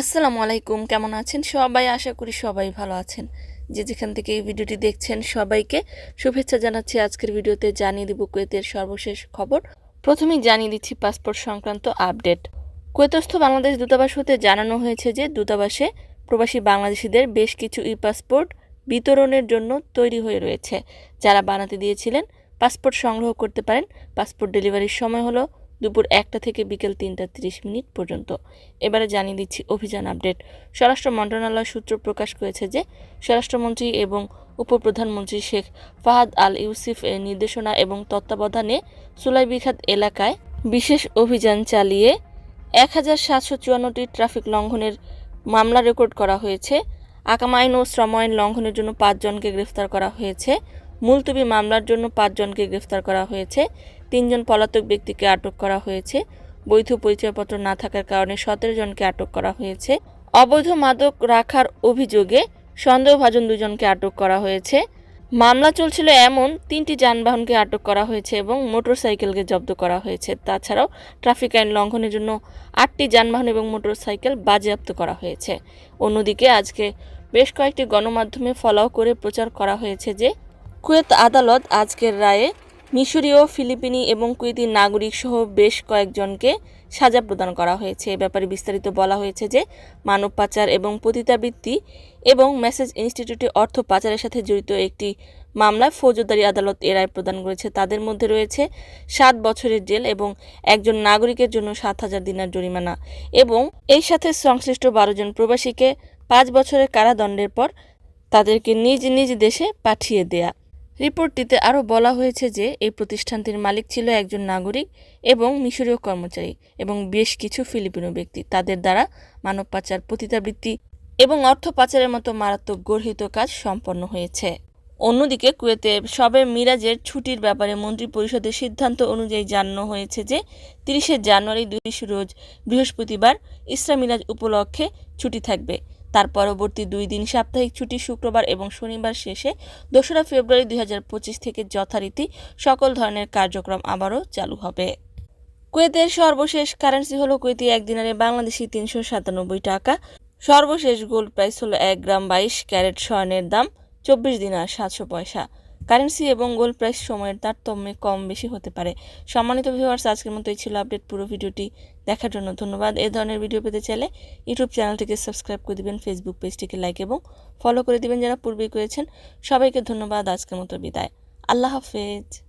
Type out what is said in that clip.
আসসালামু আলাইকুম, কেমন আছেন? সবাই আশা করি সবাই ভালো আছেন। যে যেখান থেকে এই ভিডিওটি দেখছেন, সবাইকে শুভেচ্ছা জানাচ্ছি। আজকের ভিডিওতে জানিয়ে দিব কুয়েতের সর্বশেষ খবর। প্রথমেই জানিয়ে দিচ্ছি পাসপোর্ট সংক্রান্ত আপডেট। কুয়েতস্থ বাংলাদেশ দূতাবাস হতে জানানো হয়েছে যে, দূতাবাসে প্রবাসী বাংলাদেশিদের বেশ কিছু ই পাসপোর্ট বিতরণের জন্য তৈরি হয়ে রয়েছে। যারা বানাতে দিয়েছিলেন, পাসপোর্ট সংগ্রহ করতে পারেন। পাসপোর্ট ডেলিভারির সময় হলো দুপুর একটা থেকে বিকেল তিনটা তিরিশ মিনিট পর্যন্ত। এবারে জানিয়ে দিচ্ছি অভিযান আপডেট। স্বরাষ্ট্র মন্ত্রণালয় সূত্র প্রকাশ করেছে যে, স্বরাষ্ট্রমন্ত্রী এবং উপপ্রধানমন্ত্রী শেখ ফাহাদ আল ইউসিফ এর নির্দেশনা এবং তত্ত্বাবধানে সুলাইবিখাত এলাকায় বিশেষ অভিযান চালিয়ে এক হাজার সাতশো চুয়ান্নটি ট্রাফিক লঙ্ঘনের মামলা রেকর্ড করা হয়েছে। আকাম আইন ও শ্রম আইন লঙ্ঘনের জন্য পাঁচজনকে গ্রেফতার করা হয়েছে। মুলতবি মামলার জন্য পাঁচজনকে গ্রেফতার করা হয়েছে। তিনজন পলাতক ব্যক্তিকে আটক করা হয়েছে। বৈধ পরিচয়পত্র না থাকার কারণে সতেরো জনকে আটক করা হয়েছে। অবৈধ মাদক রাখার অভিযোগে সন্দেহভাজন দুজনকে আটক করা হয়েছে। মামলা চলছিল এমন তিনটি যানবাহনকে আটক করা হয়েছে এবং মোটরসাইকেলকে জব্দ করা হয়েছে। তাছাড়াও ট্রাফিক আইন লঙ্ঘনের জন্য আটটি যানবাহন এবং মোটরসাইকেল বাজেয়াপ্ত করা হয়েছে। অন্যদিকে আজকে বেশ কয়েকটি গণমাধ্যমে ফলাও করে প্রচার করা হয়েছে যে কুয়েত আদালত আজকের রায়ে মিশরীয়, ফিলিপিনি এবং কুয়েতি নাগরিক সহ বেশ কয়েকজনকে সাজা প্রদান করা হয়েছে। এ ব্যাপারে বিস্তারিত বলা হয়েছে যে মানব পাচার এবং পতিতাবৃত্তি এবং মেসেজ ইনস্টিটিউটে অর্থ পাচারের সাথে জড়িত একটি মামলায় ফৌজদারি আদালত এ রায় প্রদান করেছে। তাদের মধ্যে রয়েছে সাত বছরের জেল এবং একজন নাগরিকের জন্য সাত হাজার দিনার জরিমানা এবং এই সাথে সংশ্লিষ্ট বারো জন প্রবাসীকে পাঁচ বছরের কারাদণ্ডের পর তাদেরকে নিজ নিজ দেশে পাঠিয়ে দেয়া। রিপোর্টটিতে আরও বলা হয়েছে যে, এই প্রতিষ্ঠানটির মালিক ছিল একজন নাগরিক এবং মিশরীয় কর্মচারী এবং বেশ কিছু ফিলিপিনো ব্যক্তি। তাদের দ্বারা মানব পাচার পতিতাবৃত্তি এবং অর্থ পাচারের মতো মারাত্মক গর্হিত কাজ সম্পন্ন হয়েছে। অন্যদিকে কুয়েতে সবে মিরাজের ছুটির ব্যাপারে মন্ত্রী পরিষদের সিদ্ধান্ত অনুযায়ী জানানো হয়েছে যে, তিরিশে জানুয়ারি দুই রোজ বৃহস্পতিবার ইসরা মিরাজ উপলক্ষে ছুটি থাকবে। তার পরবর্তী দুই দিন সাপ্তাহিক ছুটি শুক্রবার এবং শনিবার শেষে দোসরা ফেব্রুয়ারি দুই হাজার পঁচিশ থেকে যথারীতি সকল ধরনের কার্যক্রম আবারও চালু হবে। কুয়েতের সর্বশেষ কারেন্সি হলো কুয়েতি এক দিনারে বাংলাদেশি তিনশো সাতানব্বই টাকা। সর্বশেষ গোল্ড প্রাইস হলো এক গ্রাম বাইশ ক্যারেট স্বর্ণের দাম চব্বিশ দিনার সাতশো পয়সা। কারেন্সি এবং গোল্ড প্রাইস সময়ের তারতম্যে কম বেশি হতে পারে। সম্মানিত ভিউয়ার্স আজকের মতো এই ছিল আপডেট পুরো ভিডিওটি দেখার জন্য ধন্যবাদ। এ ধরনের ভিডিও পেতে চাইলে ইউটিউব চ্যানেলটিকে সাবস্ক্রাইব করে দেবেন ফেসবুক পেজটিকে লাইক এবং ফলো করে দিবেন যারা পূর্বেই করেছেন। সবাইকে ধন্যবাদ, আজকের মতো বিদায়। আল্লাহ হাফেজ।